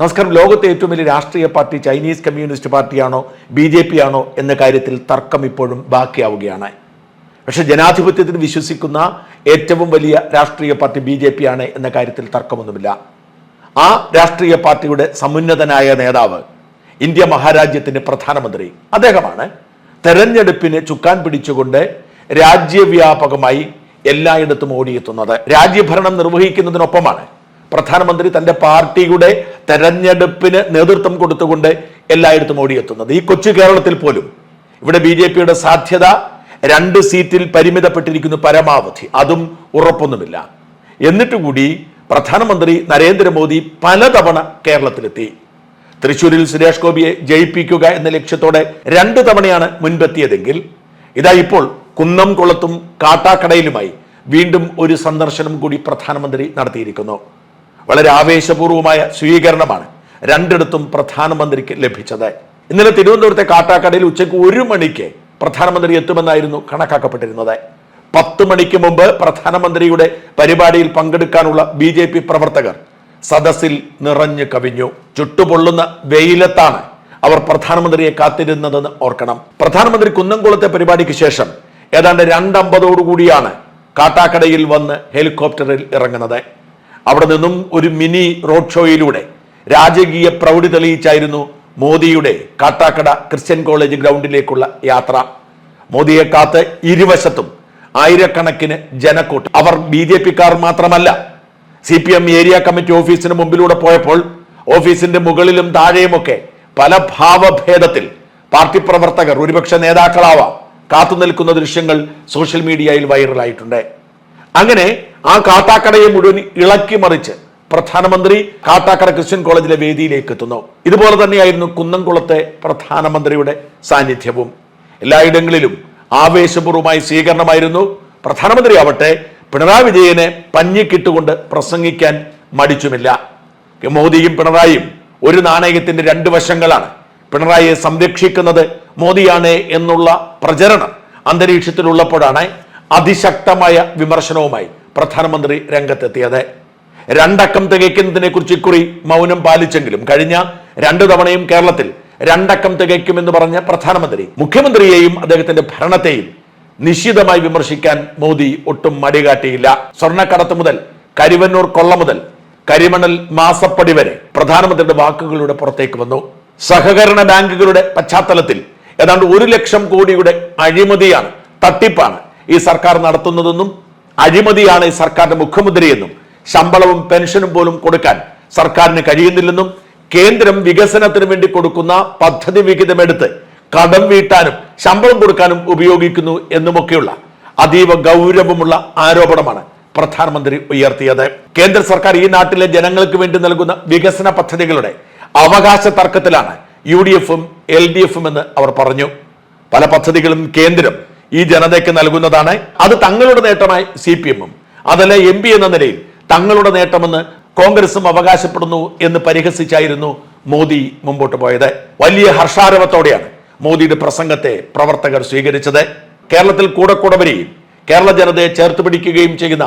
നമസ്കാരം. ലോകത്തെ ഏറ്റവും വലിയ രാഷ്ട്രീയ പാർട്ടി ചൈനീസ് കമ്മ്യൂണിസ്റ്റ് പാർട്ടിയാണോ ബി ജെ പി ആണോ എന്ന കാര്യത്തിൽ തർക്കം ഇപ്പോഴും ബാക്കിയാവുകയാണ്. പക്ഷെ ജനാധിപത്യത്തിൽ വിശ്വസിക്കുന്ന ഏറ്റവും വലിയ രാഷ്ട്രീയ പാർട്ടി ബി ജെ പി ആണ് എന്ന കാര്യത്തിൽ തർക്കമൊന്നുമില്ല. ആ രാഷ്ട്രീയ പാർട്ടിയുടെ സമുന്നതനായ നേതാവ് ഇന്ത്യ മഹാരാജ്യത്തിന്റെ പ്രധാനമന്ത്രി അദ്ദേഹമാണ്. തെരഞ്ഞെടുപ്പിന് ചുക്കാൻ പിടിച്ചുകൊണ്ട് രാജ്യവ്യാപകമായി എല്ലായിടത്തും ഓടിയെത്തുന്നത്. രാജ്യഭരണം നിർവഹിക്കുന്നതിനൊപ്പമാണ് പ്രധാനമന്ത്രി തന്റെ പാർട്ടിയുടെ തെരഞ്ഞെടുപ്പിന് നേതൃത്വം കൊടുത്തുകൊണ്ട് എല്ലായിടത്തും ഓടിയെത്തുന്നത്. ഈ കൊച്ചു കേരളത്തിൽ പോലും ഇവിടെ ബി ജെ പിയുടെ സാധ്യത രണ്ട് സീറ്റിൽ പരിമിതപ്പെട്ടിരിക്കുന്നു പരമാവധി. അതും ഉറപ്പൊന്നുമില്ല. എന്നിട്ട് കൂടി പ്രധാനമന്ത്രി നരേന്ദ്രമോദി പലതവണ കേരളത്തിലെത്തി. തൃശ്ശൂരിൽ സുരേഷ് ഗോപിയെ ജയിപ്പിക്കുക എന്ന ലക്ഷ്യത്തോടെ രണ്ട് തവണയാണ് മുൻപെത്തിയതെങ്കിൽ ഇതാ ഇപ്പോൾ കുന്നംകുളത്തും കാട്ടാക്കടയിലുമായി വീണ്ടും ഒരു സന്ദർശനം കൂടി പ്രധാനമന്ത്രി നടത്തിയിരിക്കുന്നു. വളരെ ആവേശപൂർവമായ സ്വീകരണമാണ് രണ്ടിടത്തും പ്രധാനമന്ത്രിക്ക് ലഭിച്ചത്. ഇന്നലെ തിരുവനന്തപുരത്തെ കാട്ടാക്കടയിൽ ഉച്ചയ്ക്ക് ഒരു മണിക്ക് പ്രധാനമന്ത്രി എത്തുമെന്നായിരുന്നു കണക്കാക്കപ്പെട്ടിരുന്നത്. പത്ത് മണിക്ക് മുമ്പ് പ്രധാനമന്ത്രിയുടെ പരിപാടിയിൽ പങ്കെടുക്കാനുള്ള ബി ജെ പി പ്രവർത്തകർ സദസ്സിൽ നിറഞ്ഞു കവിഞ്ഞു. ചുട്ടുപൊള്ളുന്ന വെയിലത്താണ് അവർ പ്രധാനമന്ത്രിയെ കാത്തിരുന്നതെന്ന് ഓർക്കണം. പ്രധാനമന്ത്രി കുന്നംകുളത്തെ പരിപാടിക്ക് ശേഷം ഏതാണ്ട് രണ്ടമ്പതോടുകൂടിയാണ് കാട്ടാക്കടയിൽ വന്ന് ഹെലികോപ്റ്ററിൽ ഇറങ്ങുന്നത്. അവിടെ നിന്നും ഒരു മിനി റോഡ് ഷോയിലൂടെ രാജകീയ പ്രൗഢി തെളിയിച്ചായിരുന്നു മോദിയുടെ കാട്ടാക്കട ക്രിസ്ത്യൻ കോളേജ് ഗ്രൗണ്ടിലേക്കുള്ള യാത്ര. മോദിയെ കാത്ത് ഇരുവശത്തും ആയിരക്കണക്കിന് ജനക്കൂട്ടം. അവർ ബി ജെ പിക്കാർ മാത്രമല്ല. C P M area committee ഓഫീസിന് മുമ്പിലൂടെ പോയപ്പോൾ ഓഫീസിന്റെ മുകളിലും താഴെയുമൊക്കെ പല ഭാവഭേദത്തിൽ പാർട്ടി പ്രവർത്തകർ ഒരുപക്ഷെ നേതാക്കളാവാം കാത്തു നിൽക്കുന്ന ദൃശ്യങ്ങൾ സോഷ്യൽ മീഡിയയിൽ വൈറലായിട്ടുണ്ട്. അങ്ങനെ ആ കാട്ടാക്കടയെ മുഴുവൻ ഇളക്കി മറിച്ച് പ്രധാനമന്ത്രി കാട്ടാക്കട ക്രിസ്ത്യൻ കോളേജിലെ വേദിയിലേക്ക് എത്തുന്നു. ഇതുപോലെ തന്നെയായിരുന്നു കുന്നംകുളത്തെ പ്രധാനമന്ത്രിയുടെ സാന്നിധ്യവും. എല്ലായിടങ്ങളിലും ആവേശപൂർവമായ സ്വീകരണമായിരുന്നു. പ്രധാനമന്ത്രി ആവട്ടെ പിണറായി വിജയനെ പഞ്ഞിക്കിട്ടുകൊണ്ട് പ്രസംഗിക്കാൻ മടിച്ചുമില്ല. മോദിയും പിണറായിയും ഒരു നാണയത്തിന്റെ രണ്ട് വശങ്ങളാണ്. പിണറായിയെ സംരക്ഷിക്കുന്നത് മോദിയാണ് എന്നുള്ള പ്രചരണം അന്തരീക്ഷത്തിലുള്ളപ്പോഴാണ് അതിശക്തമായ വിമർശനവുമായി പ്രധാനമന്ത്രി രംഗത്തെത്തിയത്. രണ്ടക്കം തികയ്ക്കുന്നതിനെ കുറിച്ച് ഇക്കുറി മൗനം പാലിച്ചെങ്കിലും കഴിഞ്ഞ രണ്ടു തവണയും കേരളത്തിൽ രണ്ടക്കം തികയ്ക്കുമെന്ന് പറഞ്ഞ പ്രധാനമന്ത്രി മുഖ്യമന്ത്രിയെയും അദ്ദേഹത്തിന്റെ ഭരണത്തെയും നിശ്ചിതമായി വിമർശിക്കാൻ മോദി ഒട്ടും മടികാട്ടിയില്ല. സ്വർണക്കടത്ത് മുതൽ കരിവന്നൂർ കൊള്ള മുതൽ കരിമണൽ മാസപ്പടി വരെ പ്രധാനമന്ത്രിയുടെ വാക്കുകളുടെ പുറത്തേക്ക് വന്നു. സഹകരണ ബാങ്കുകളുടെ പശ്ചാത്തലത്തിൽ ഏതാണ്ട് ഒരു ലക്ഷം കോടിയുടെ അഴിമതിയാണ് തട്ടിപ്പാണ് ഈ സർക്കാർ നടത്തുന്നതെന്നും അഴിമതിയാണ് ഈ സർക്കാരിന്റെ മുഖ്യമന്ത്രിയെന്നും ശമ്പളവും പെൻഷനും പോലും കൊടുക്കാൻ സർക്കാരിന് കഴിയുന്നില്ലെന്നും കേന്ദ്രം വികസനത്തിന് വേണ്ടി കൊടുക്കുന്ന പദ്ധതി വിഹിതമെടുത്ത് കടം വീട്ടാനും ശമ്പളം കൊടുക്കാനും ഉപയോഗിക്കുന്നു എന്നുമൊക്കെയുള്ള അതീവ ഗൗരവമുള്ള ആരോപണമാണ് പ്രധാനമന്ത്രി ഉയർത്തിയത്. കേന്ദ്ര സർക്കാർ ഈ നാട്ടിലെ ജനങ്ങൾക്ക് വേണ്ടി നൽകുന്ന വികസന പദ്ധതികളുടെ അവകാശ തർക്കത്തിലാണ് യു ഡി എഫും എൽ ഡി എഫും എന്ന് അവർ പറഞ്ഞു. പല പദ്ധതികളും കേന്ദ്രം ഈ ജനതയ്ക്ക് നൽകുന്നതാണ്. അത് തങ്ങളുടെ നേട്ടമായി സി പി എമ്മും അതല്ല എം പി എന്ന നിലയിൽ തങ്ങളുടെ നേട്ടമെന്ന് കോൺഗ്രസും അവകാശപ്പെടുന്നു എന്ന് പരിഹസിച്ചായിരുന്നു മോദി മുമ്പോട്ട് പോയത്. വലിയ ഹർഷാരവത്തോടെയാണ് മോദിയുടെ പ്രസംഗത്തെ പ്രവർത്തകർ സ്വീകരിച്ചത്. കേരളത്തിൽ കൂടെ കൂടെ വരികയും കേരള ജനതയെ ചേർത്ത് പിടിക്കുകയും ചെയ്യുന്ന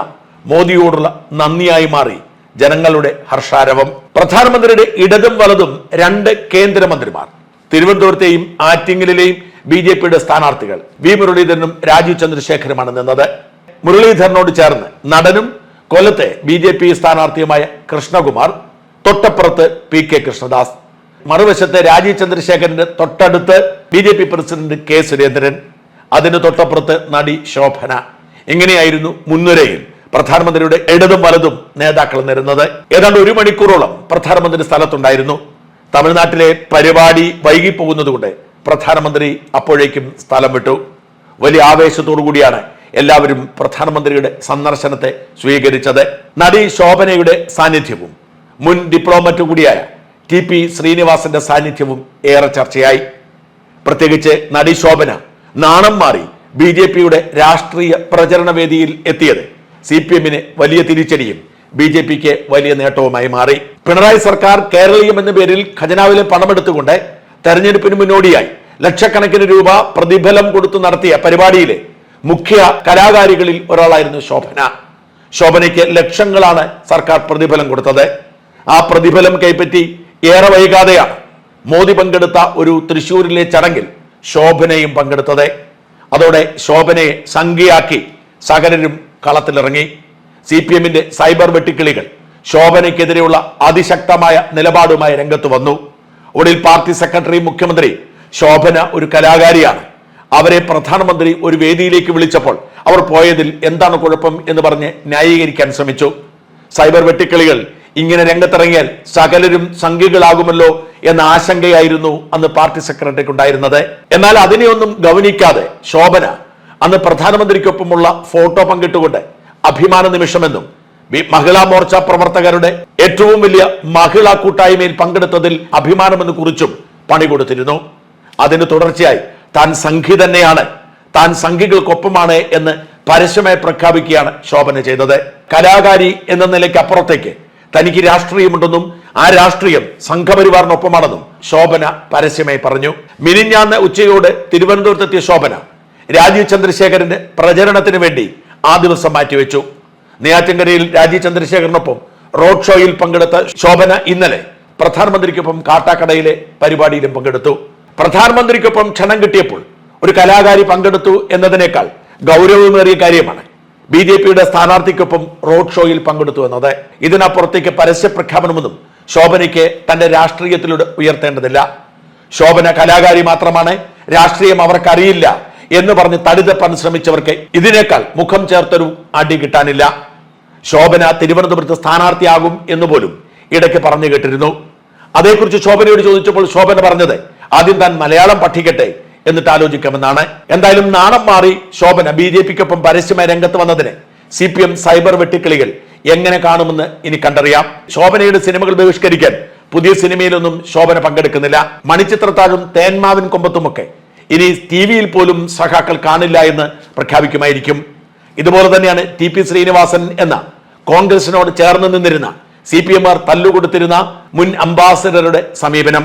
മോദിയോടുള്ള നന്ദിയായി മാറി ജനങ്ങളുടെ ഹർഷാരവം. പ്രധാനമന്ത്രിയുടെ ഇടതും വലതും രണ്ട് കേന്ദ്രമന്ത്രിമാർ. തിരുവനന്തപുരത്തെയും ആറ്റിങ്ങലിലെയും ബി ജെ പിയുടെ സ്ഥാനാർത്ഥികൾ. വി മുരളീധരനും രാജീവ് ചന്ദ്രശേഖരുമാണ് നിന്നത്. മുരളീധരനോട് ചേർന്ന് നടനും കൊല്ലത്തെ ബി ജെ പി സ്ഥാനാർത്ഥിയുമായ കൃഷ്ണകുമാർ തൊട്ടപ്പുറത്ത് പി കെ കൃഷ്ണദാസ് മറുവശത്ത് രാജീവ് ചന്ദ്രശേഖരന്റെ തൊട്ടടുത്ത് B J P president K Surendran അതിന് തൊട്ടപ്പുറത്ത് നടി ശോഭന. ഇങ്ങനെയായിരുന്നു മുൻനിരയിൽ പ്രധാനമന്ത്രിയുടെ ഇടതും വലതും നേതാക്കൾ നിരുന്നത്. ഏതാണ്ട് ഒരു മണിക്കൂറോളം പ്രധാനമന്ത്രി സ്ഥലത്തുണ്ടായിരുന്നു. തമിഴ്നാട്ടിലെ പരിപാടി വൈകി പോകുന്നതുകൊണ്ട് പ്രധാനമന്ത്രി അപ്പോഴേക്കും സ്ഥലം വിട്ടു. വലിയ ആവേശത്തോടു കൂടിയാണ് എല്ലാവരും പ്രധാനമന്ത്രിയുടെ സന്ദർശനത്തെ സ്വീകരിച്ചത്. നടി ശോഭനയുടെ സാന്നിധ്യവും മുൻ ഡിപ്ലോമറ്റ് കൂടിയായ ടി പി ശ്രീനിവാസന്റെ സാന്നിധ്യവും ഏറെ ചർച്ചയായി. പ്രത്യേകിച്ച് നടി ശോഭന നാണം മാറി ബി ജെ പിയുടെ രാഷ്ട്രീയ പ്രചരണ വേദിയിൽ എത്തിയത് സി പി എമ്മിന് വലിയ തിരിച്ചടിയും ബി ജെ പിക്ക് വലിയ നേട്ടവുമായി മാറി. പിണറായി സർക്കാർ കേരളീയം എന്ന പേരിൽ ഖജനാവിലെ പണമെടുത്തുകൊണ്ട് തെരഞ്ഞെടുപ്പിന് മുന്നോടിയായി ലക്ഷക്കണക്കിന് രൂപ പ്രതിഫലം കൊടുത്തു നടത്തിയ പരിപാടിയിലെ മുഖ്യ കലാകാരികളിൽ ഒരാളായിരുന്നു ശോഭന. ശോഭനയ്ക്ക് ലക്ഷങ്ങളാണ് സർക്കാർ പ്രതിഫലം കൊടുത്തത്. ആ പ്രതിഫലം കൈപ്പറ്റി ഏറെ വൈകാതെയാണ് മോദി പങ്കെടുത്ത ഒരു തൃശൂരിലെ ചടങ്ങിൽ ശോഭനയും പങ്കെടുത്തത്. അതോടെ ശോഭനയെ സംഖ്യയാക്കി സകലരും കളത്തിലിറങ്ങി. സി പി എമ്മിന്റെ സൈബർ വെട്ടിക്കിളികൾ ശോഭനയ്ക്കെതിരെയുള്ള അതിശക്തമായ നിലപാടുമായി രംഗത്ത് വന്നു. ഒടുവിൽ പാർട്ടി സെക്രട്ടറി മുഖ്യമന്ത്രി ശോഭന ഒരു കലാകാരിയാണ്. അവരെ പ്രധാനമന്ത്രി ഒരു വേദിയിലേക്ക് വിളിച്ചപ്പോൾ അവർ പോയതിൽ എന്താണ് കുഴപ്പം എന്ന് പറഞ്ഞ് ന്യായീകരിക്കാൻ ശ്രമിച്ചു. സൈബർ വെട്ടിക്കളികൾ ഇങ്ങനെ രംഗത്തിറങ്ങിയാൽ സകലരും സംഖ്യകളാകുമല്ലോ എന്ന ആശങ്കയായിരുന്നു അന്ന് പാർട്ടി സെക്രട്ടറിക്ക് ഉണ്ടായിരുന്നത് എന്നാൽ അതിനെയൊന്നും ഗവനിക്കാതെ ശോഭന അന്ന് പ്രധാനമന്ത്രിക്കൊപ്പമുള്ള ഫോട്ടോ പങ്കിട്ടുകൊണ്ട് അഭിമാന നിമിഷമെന്നും മഹിളാ മോർച്ച പ്രവർത്തകരുടെ ഏറ്റവും വലിയ മഹിളാ കൂട്ടായ്മയിൽ പങ്കെടുത്തതിൽ അഭിമാനമെന്ന് കുറിച്ചും പണി കൊടുത്തിരുന്നു അതിന് തുടർച്ചയായി താൻ സംഘി തന്നെയാണ്. താൻ സംഘികൾക്കൊപ്പമാണ് എന്ന് പരസ്യമായി പ്രഖ്യാപിക്കുകയാണ് ശോഭന ചെയ്തത്. കലാകാരി എന്ന നിലയ്ക്ക് അപ്പുറത്തേക്ക് തനിക്ക് രാഷ്ട്രീയമുണ്ടെന്നും ആ രാഷ്ട്രീയം സംഘപരിവാറിനൊപ്പമാണെന്നും ശോഭന പരസ്യമായി പറഞ്ഞു. മിനിഞ്ഞാന്ന് ഉച്ചയോട് തിരുവനന്തപുരത്തെത്തിയ ശോഭന രാജീവ് ചന്ദ്രശേഖരന്റെ പ്രചരണത്തിന് വേണ്ടി ആ ദിവസം മാറ്റിവെച്ചു. നെയ്യാറ്റിൻകരയിൽ രാജീവ് ചന്ദ്രശേഖരനൊപ്പം റോഡ് ഷോയിൽ പങ്കെടുത്ത ശോഭന ഇന്നലെ പ്രധാനമന്ത്രിക്കൊപ്പം കാട്ടാക്കടയിലെ പരിപാടിയിലും പങ്കെടുത്തു. പ്രധാനമന്ത്രിക്കൊപ്പം ക്ഷണം കിട്ടിയപ്പോൾ ഒരു കലാകാരി പങ്കെടുത്തു എന്നതിനേക്കാൾ ഗൗരവമേറിയ കാര്യമാണ് ബി ജെ പിയുടെ സ്ഥാനാർത്ഥിക്കൊപ്പം റോഡ് ഷോയിൽ പങ്കെടുത്തു എന്നത്. ഇതിനപ്പുറത്തേക്ക് പരസ്യ പ്രഖ്യാപനമൊന്നും ശോഭനയ്ക്ക് തന്റെ രാഷ്ട്രീയത്തിലൂടെ ഉയർത്തേണ്ടതില്ല. ശോഭന കലാകാരി മാത്രമാണ് രാഷ്ട്രീയം അവർക്കറിയില്ല എന്ന് പറഞ്ഞ് തടിതപ്പാൻ ശ്രമിച്ചവർക്ക് ഇതിനേക്കാൾ മുഖം ചേർത്തൊരു അടി കിട്ടാനില്ല. ശോഭന തിരുവനന്തപുരത്ത് സ്ഥാനാർത്ഥിയാകും എന്ന് പോലും ഇടയ്ക്ക് പറഞ്ഞു കേട്ടിരുന്നു. അതേക്കുറിച്ച് ശോഭനയോട് ചോദിച്ചപ്പോൾ ശോഭന പറഞ്ഞത് ആദ്യം താൻ മലയാളം പഠിക്കട്ടെ എന്നിട്ട് ആലോചിക്കാമെന്നാണ്. എന്തായാലും നാണം മാറി ശോഭന ബി ജെ പിക്കൊപ്പം പരസ്യമായി രംഗത്ത് വന്നതിന് സി പി എം സൈബർ വെട്ടിക്കിളികൾ എങ്ങനെ കാണുമെന്ന് ഇനി കണ്ടറിയാം. ശോഭനയുടെ സിനിമകൾ ബഹിഷ്കരിക്കാൻ പുതിയ സിനിമയിലൊന്നും ശോഭന പങ്കെടുക്കുന്നില്ല. മണിച്ചിത്രത്താഴും തേന്മാവിൻ കൊമ്പത്തുമൊക്കെ ഇനി ടി വിയിൽ പോലും സഖാക്കൾ കാണില്ല എന്ന് പ്രഖ്യാപിക്കുമായിരിക്കും. ഇതുപോലെ തന്നെയാണ് ടി പി ശ്രീനിവാസൻ എന്ന കോൺഗ്രസിനോട് ചേർന്ന് നിന്നിരുന്ന സി പി എംമാർ തല്ലുകൊടുത്തിരുന്ന മുൻ അംബാസഡറുടെ സമീപനം.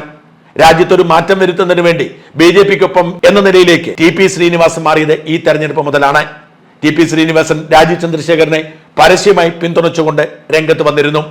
രാജ്യത്തൊരു മാറ്റം വരുത്തുന്നതിന് വേണ്ടി ബി ജെ പിക്കൊപ്പം എന്ന നിലയിലേക്ക് ടി പി ശ്രീനിവാസൻ മാറിയത് ഈ തെരഞ്ഞെടുപ്പ് മുതലാണ്. ടി പി ശ്രീനിവാസൻ രാജീവ് ചന്ദ്രശേഖരനെ പരസ്യമായി പിന്തുണച്ചുകൊണ്ട് രംഗത്ത് വന്നിരുന്നു.